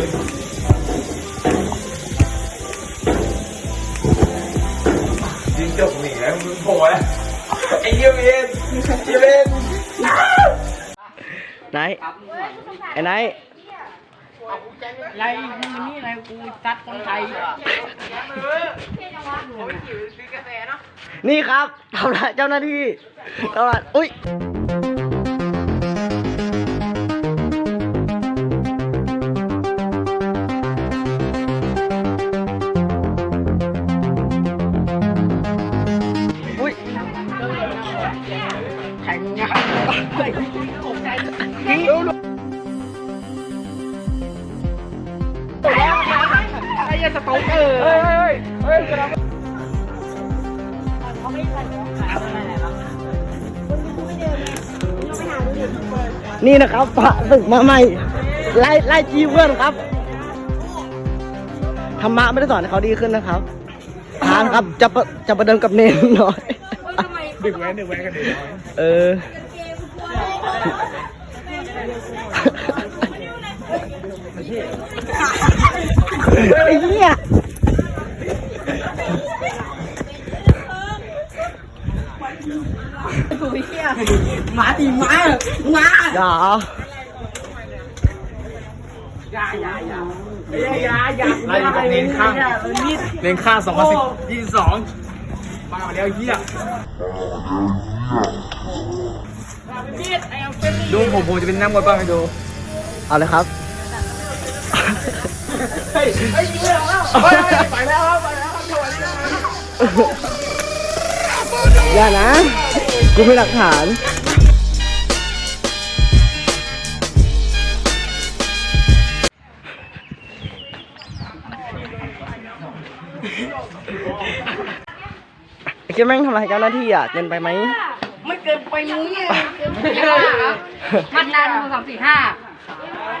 ยิงจบหนีแล้วมึงโผล่ไอ้เยี่ยมเย็นเยี่ยมไหนไอ้ไหนไรมึนี่ไรกูซัดคนไทยนี่ครับทำลายเจ้าหน้าที่ตำรวจอุ้ย ไอ้ยสต๊อกเกอร์เฮ้ยเฮ้ยเฮ้ยนี่นะครับพระศึกมาใหม่ ไล่ไล่จีเพื่อนครับธรรมะไม่ได้สอนให้เขาดีขึ้นนะครับทานครับจะประจะประเดิมกับเนนหน่อย ดึกแว้นดึกแว้นกันดึกเออ ไอ้เหี้ยหมาตีหมาหมาอย่าอย่าอย่าอย่าอย่าอย่าไล่อยู่กับเน้นข้างเน้นข้างสองพันสิบยี่สิบสองมาแล้วเหี้ยดูผมผมจะเป็นน้ำมวยบ้างให้ดู เอาเลยครับ เฮ้ยเฮ้ยยิงแล้วเฮ้ยไปแล้วไปแล้วอย่านะ กูมีหลักฐานไอ้เจ้าแม่งทำอะไรเจ้าหน้าที่อะเกินไปไหมไม่เกินไปมุ้งเนี่ยมาตราหนึ่งสองสี่ห้า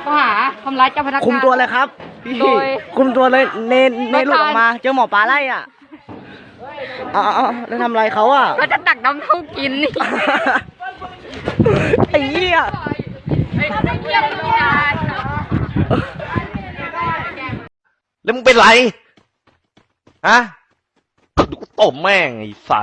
ข้อหาทำร้ายเจ้าพนักงานคุมตัวเลยครับ พี่โดย คุมตัวเลยเนนเนนหลุดออกประธานมา เจอหมอปลาไล่อะเอาเอาเอาแล้วทำอะไรเขาอะ ก็จะตักน้ำเท่ากินนี่ไอ้เหี้ยไม่เกี่ยวกับงานแล้วมึงเป็นไร ฮะเดี๋ยวกูตบแม่งไอ้สัตว์